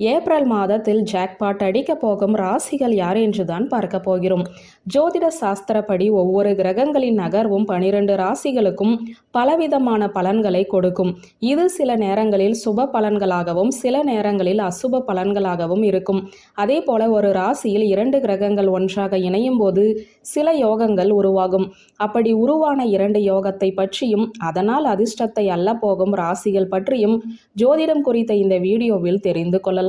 April மாதத்தில் jackpot அடிக்கப் போகும் ராசிகள் யார் என்றுதான் பார்க்க போகிறோம். ஜோதிட சாஸ்திரப்படி ஒவ்வொரு கிரகங்களின் நகர்வும் பனிரெண்டு ராசிகளுக்கும் பலவிதமான பலன்களை கொடுக்கும். இது சில நேரங்களில் சுப பலன்களாகவும் சில நேரங்களில் அசுப பலன்களாகவும் இருக்கும். அதே போல ஒரு ராசியில் இரண்டு கிரகங்கள் ஒன்றாக இணையும் போது சில யோகங்கள் உருவாகும். அப்படி உருவான இரண்டு யோகத்தை பற்றியும் அதனால் அதிர்ஷ்டத்தை அல்ல போகும் ராசிகள் பற்றியும் ஜோதிடம் குறித்த இந்த வீடியோவில் தெரிந்து கொள்ளலாம்.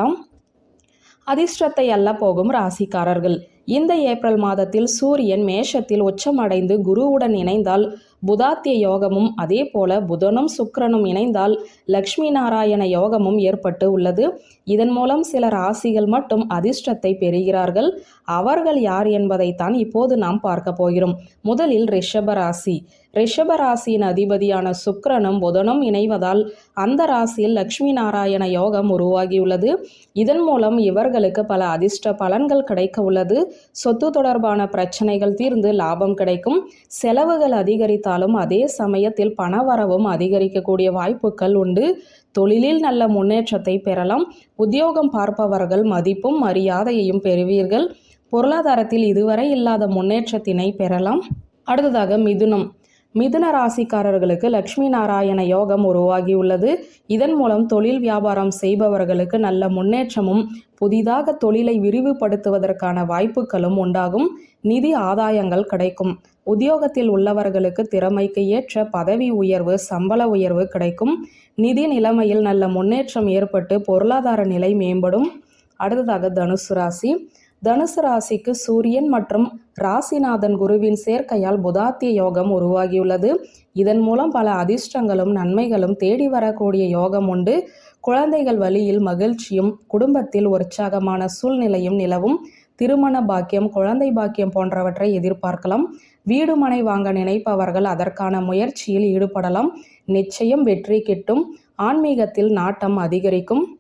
அதிர்ஷ்டத்தை அல்ல போகும் ராசிக்காரர்கள். இந்த ஏப்ரல் மாதத்தில் சூரியன் மேஷத்தில் உச்சமடைந்து குருவுடன் இணைந்தால் புதாத்திய யோகமும் அதே போல புதனும் சுக்கரனும் இணைந்தால் லக்ஷ்மி நாராயண யோகமும் ஏற்பட்டு உள்ளது. இதன் மூலம் சில ராசிகள் மட்டும் அதிர்ஷ்டத்தை பெறுகிறார்கள். அவர்கள் யார் என்பதைத்தான் இப்போது நாம் பார்க்க போகிறோம். முதலில் ரிஷப ராசி. ரிஷப ராசியின் அதிபதியான சுக்கரனும் புதனும் இணைவதால் அந்த ராசியில் லக்ஷ்மி நாராயண யோகம் உருவாகியுள்ளது. இதன் மூலம் இவர்களுக்கு பல அதிர்ஷ்ட பலன்கள் கிடைக்க உள்ளது. சொத்து தொடர்பான பிரச்சனைகள் தீர்ந்து லாபம் கிடைக்கும். செலவுகள் அதிகரித்தாலும் அதே சமயத்தில் பணவரவும் அதிகரிக்கக்கூடிய வாய்ப்புகள் உண்டு. தொழிலில் நல்ல முன்னேற்றத்தை பெறலாம். உத்தியோகம் பார்ப்பவர்கள் மதிப்பும் மரியாதையையும் பெறுவீர்கள். பொருளாதாரத்தில் இதுவரை இல்லாத முன்னேற்றத்தினை பெறலாம். அடுத்ததாக மிதுனம். மிதுன ராசிக்காரர்களுக்கு லக்ஷ்மி நாராயண யோகம் உருவாகியுள்ளது. இதன் மூலம் தொழில் வியாபாரம் செய்பவர்களுக்கு நல்ல முன்னேற்றமும் புதிதாக தொழிலை விரிவுபடுத்துவதற்கான வாய்ப்புகளும் உண்டாகும். நிதி ஆதாயங்கள் கிடைக்கும். உத்தியோகத்தில் உள்ளவர்களுக்கு திறமைக்கு ஏற்ற பதவி உயர்வு சம்பள உயர்வு கிடைக்கும். நிதி நிலைமையில் நல்ல முன்னேற்றம் ஏற்பட்டு பொருளாதார நிலை மேம்படும். அடுத்ததாக தனுசு ராசி. தனுசு ராசிக்கு சூரியன் மற்றும் ராசிநாதன் குருவின் சேர்க்கையால் புதாத்திய யோகம் உருவாகியுள்ளது. இதன் மூலம் பல அதிர்ஷ்டங்களும் நன்மைகளும் தேடி வரக்கூடிய யோகம் உண்டு. குழந்தைகள் வழியில் மகிழ்ச்சியும் குடும்பத்தில் உற்சாகமான சூழ்நிலையும் நிலவும். திருமண பாக்கியம் குழந்தை பாக்கியம் போன்றவற்றை எதிர்பார்க்கலாம். வீடு மனை வாங்க நினைப்பவர்கள் அதற்கான முயற்சியில் ஈடுபடலாம். நிச்சயம் வெற்றி கிட்டும். ஆன்மீகத்தில் நாட்டம் அதிகரிக்கும்.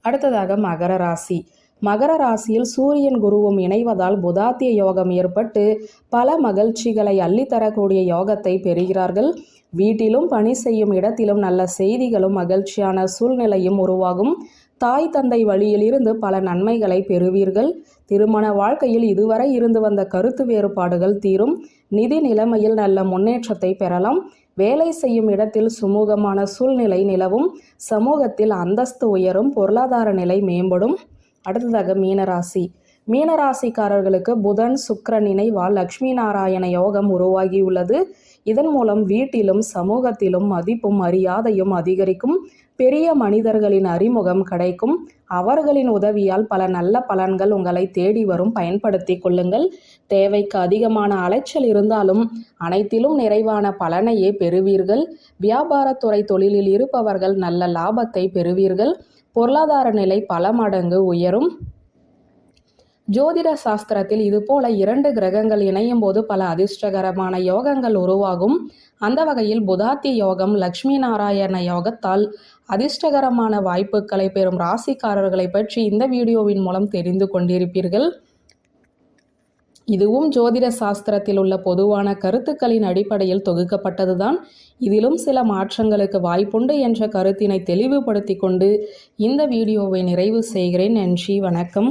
அடுத்ததாக மகர ராசி. மகர ராசியில் சூரியன் குருவும் இணைவதால் புதாத்திய யோகம் ஏற்பட்டு பல மகிழ்ச்சிகளை அள்ளித்தரக்கூடிய யோகத்தை பெறுகிறார்கள். வீட்டிலும் பணி செய்யும் இடத்திலும் நல்ல செய்திகளும் மகிழ்ச்சியான சூழ்நிலையும் உருவாகும். தாய் தந்தை வழியிலிருந்து பல நன்மைகளை பெறுவீர்கள். திருமண வாழ்க்கையில் இதுவரை இருந்து வந்த கருத்து வேறுபாடுகள் தீரும். நிதி நிலைமையில் நல்ல முன்னேற்றத்தை பெறலாம். வேலை செய்யும் இடத்தில் சுமூகமான சூழ்நிலை நிலவும். சமூகத்தில் அந்தஸ்து உயரும். பொருளாதார நிலை மேம்படும். அடுத்ததாக மீனராசி. மீனராசிக்காரர்களுக்கு புதன் சுக்கரன் இணைவால் லக்ஷ்மி நாராயண யோகம் உருவாகியுள்ளது. இதன் மூலம் வீட்டிலும் சமூகத்திலும் மதிப்பும் மரியாதையும் அதிகரிக்கும். பெரிய மனிதர்களின் அறிமுகம் கிடைக்கும். அவர்களின் உதவியால் பல நல்ல பலன்கள் உங்களை தேடி வரும். பயன்படுத்தி கொள்ளுங்கள். தேவைக்கு அதிகமான அலைச்சல் இருந்தாலும் அனைத்திலும் நிறைவான பலனையே பெறுவீர்கள். வியாபாரத்துறை தொழிலில் இருப்பவர்கள் நல்ல லாபத்தை பெறுவீர்கள். பொருளாதார நிலை பல மடங்கு உயரும். ஜோதிட சாஸ்திரத்தில் இதுபோல இரண்டு கிரகங்கள் இணையும் போது பல அதிர்ஷ்டகரமான யோகங்கள் உருவாகும். அந்த வகையில் புதாத்தி யோகம் லக்ஷ்மி நாராயண யோகத்தால் அதிர்ஷ்டகரமான வாய்ப்புகளை பெறும் ராசிக்காரர்களை பற்றி இந்த வீடியோவின் மூலம் தெரிந்து கொண்டிருப்பீர்கள். இதுவும் ஜோதிட சாஸ்திரத்தில் உள்ள பொதுவான கருத்துக்களின் அடிப்படையில் தொகுக்கப்பட்டதுதான். இதிலும் சில மாற்றங்களுக்கு வாய்ப்புண்டு என்ற கருத்தினை தெளிவுபடுத்தி கொண்டு இந்த வீடியோவை நிறைவு செய்கிறேன். நன்றி வணக்கம்.